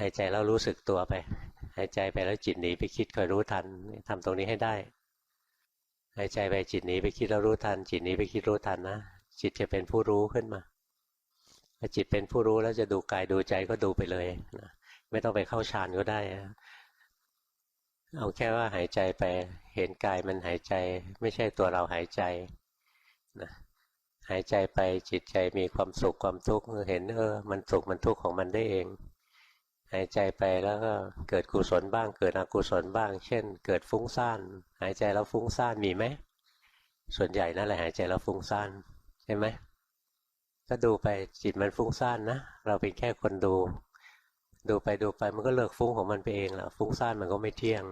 หายใจแล้วรู้สึกตัวไป หายใจไปแล้วจิตหนีไปคิดคอยรู้ทันทำตรงนี้ให้ได้ หายใจไปจิตหนีไปคิดแล้วรู้ทัน จิตหนีไปคิดรู้ทันนะจิตจะเป็นผู้รู้ขึ้นมาถ้าจิตเป็นผู้รู้แล้วจะดูกายดูใจก็ดูไปเลยนะไม่ต้องไปเข้าฌานก็ได้ เอาแค่ว่าหายใจไป เห็นกายมันหายใจ ไม่ใช่ตัวเราหายใจนะหายใจไปจิตใจมีความสุขความทุกข์เห็นเออ มันสุขมันทุกข์ของมันได้เอง หายใจไปแล้วก็เกิดกุศลบ้าง เกิดอกุศลบ้าง เช่น เกิดฟุ้งซ่านหายใจแล้วฟุ้งซ่านมีไหมส่วนใหญ่นั่นแหละหายใจแล้วฟุ้งซ่านใช่ไหมก็ดูไปจิตมันฟุ้งซ่านนะเราเป็นแค่คนดู ดูไปดูไปมันก็เลิกฟุ้งของมันไปเองแหละฟุ้งซ่านมันก็ไม่เที่ยง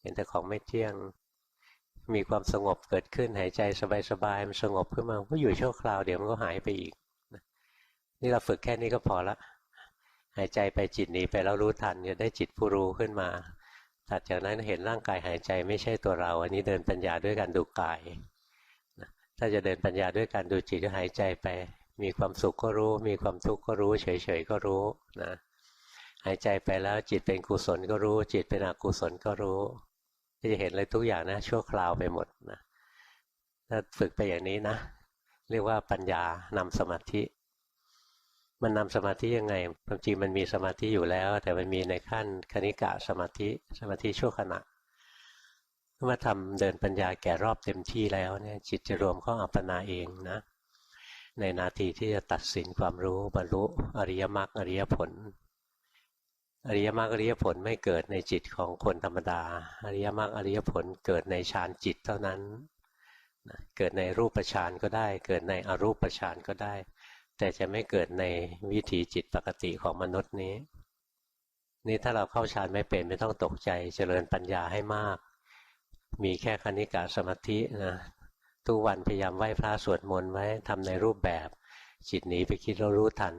เห็นแต่ของไม่เที่ยง มีความสงบเกิดขึ้นหายใจสบายๆมันสงบขึ้นมาก็อยู่ชั่วคราวเดี๋ยวมันก็หายไปอีกนี่เราฝึกแค่นี้ก็พอละ หายใจไปจิตหนีไปแล้วรู้ทันจะได้จิตผู้รู้ขึ้นมาถัดจากนั้นเห็นร่างกายหายใจไม่ใช่ตัวเรา อันนี้เดินปัญญาด้วยการดูกายถ้าจะเดินปัญญาด้วยการดูจิตก็หายใจไป มีความสุขก็รู้ มีความทุกข์ก็รู้ เฉยๆก็รู้นะหายใจไปแล้วจิตเป็นกุศลก็รู้ จิตเป็นอกุศลก็รู้จะเห็นเลยทุกอย่างนะชั่วคราวไปหมดนะถ้าฝึกไปอย่างนี้นะ เรียกว่าปัญญานำสมาธิ มันนำสมาธิยังไงความจริงมันมีสมาธิอยู่แล้ว แต่มันมีในขั้นคณิกะสมาธิสมาธิชั่วขณะเมื่อทำเดินปัญญาแก่รอบเต็มที่แล้วเนี่ยจิตจะรวมเข้าอัปปนาเองนะ ในนาทีที่จะตัดสินความรู้บรรลุอริยมรรคอริยผล อริยมรรคอริยผลไม่เกิดในจิตของคนธรรมดา อริยมรรคอริยผลเกิดในฌานจิตเท่านั้นเกิดในรูปฌานก็ได้ เกิดในอรูปฌานก็ได้ แต่จะไม่เกิดในวิถีจิตปกติของมนุษย์นี้ นี่ถ้าเราเข้าฌานไม่เป็นไม่ต้องตกใจเจริญปัญญาให้มาก มีแค่คณิกาสมาธินะทุกวันพยายามไหว้พระสวดมนต์ไว้ทำในรูปแบบ จิตหนีไปคิดเรารู้ทัน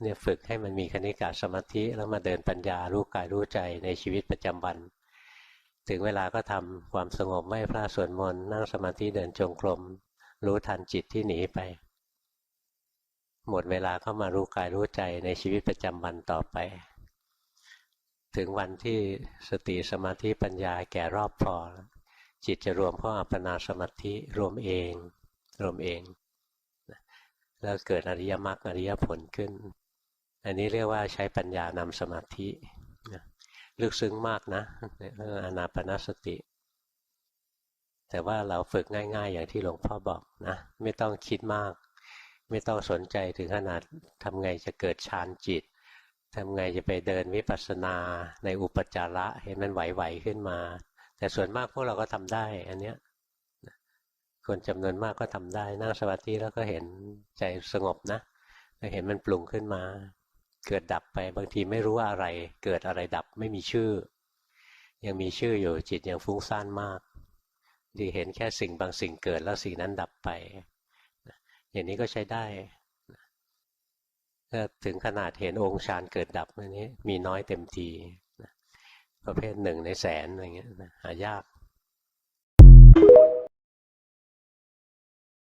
เนี่ยฝึกให้มันมีคณิกาสมาธิแล้วมาเดินปัญญารู้กายรู้ใจในชีวิตประจำวัน ถึงเวลาก็ทำความสงบไหว้พระสวดมนต์นั่งสมาธิเดินจงกรมรู้ทันจิตที่หนีไป หมดเวลาเข้ามารู้กายรู้ใจในชีวิตประจำวันต่อไป ถึงวันที่สติสมาธิปัญญาแก่รอบพอ จิตจะรวมเข้าอัปปนาสมาธิรวมเอง รวมเอง แล้วเกิดอริยมรรคอริยผลขึ้น อันนี้เรียกว่าใช้ปัญญานำสมาธิลึกซึ้งมากนะเรื่องอนาปนาสติ แต่ว่าเราฝึกง่าย ๆ อย่างที่หลวงพ่อบอกนะ ไม่ต้องคิดมาก ไม่ต้องสนใจถึงขนาดทำไงจะเกิดฌานจิตทำไงจะไปเดินวิปัสสนาในอุปจาระเห็นมันไหวๆขึ้นมา แต่ส่วนมากพวกเราก็ทำได้ อันเนี้ยคนจำนวนมากก็ทำได้นั่งสมาธิแล้วก็เห็นใจสงบนะเห็นมันปรุงขึ้นมา เกิดดับไปบางทีไม่รู้ว่าอะไร เกิดอะไรดับไม่มีชื่อ ยังมีชื่ออยู่จิตยังฟุ้งซ่านมากดีเห็นแค่สิ่งบางสิ่งเกิดแล้วสิ่งนั้นดับไป อย่างนี้ก็ใช้ได้ถ้าถึงขนาดเห็นองค์ฌานเกิดดับอันนี้ มีน้อยเต็มทีประเภทหนึ่งในแสนอะไรเงี้ยหายาก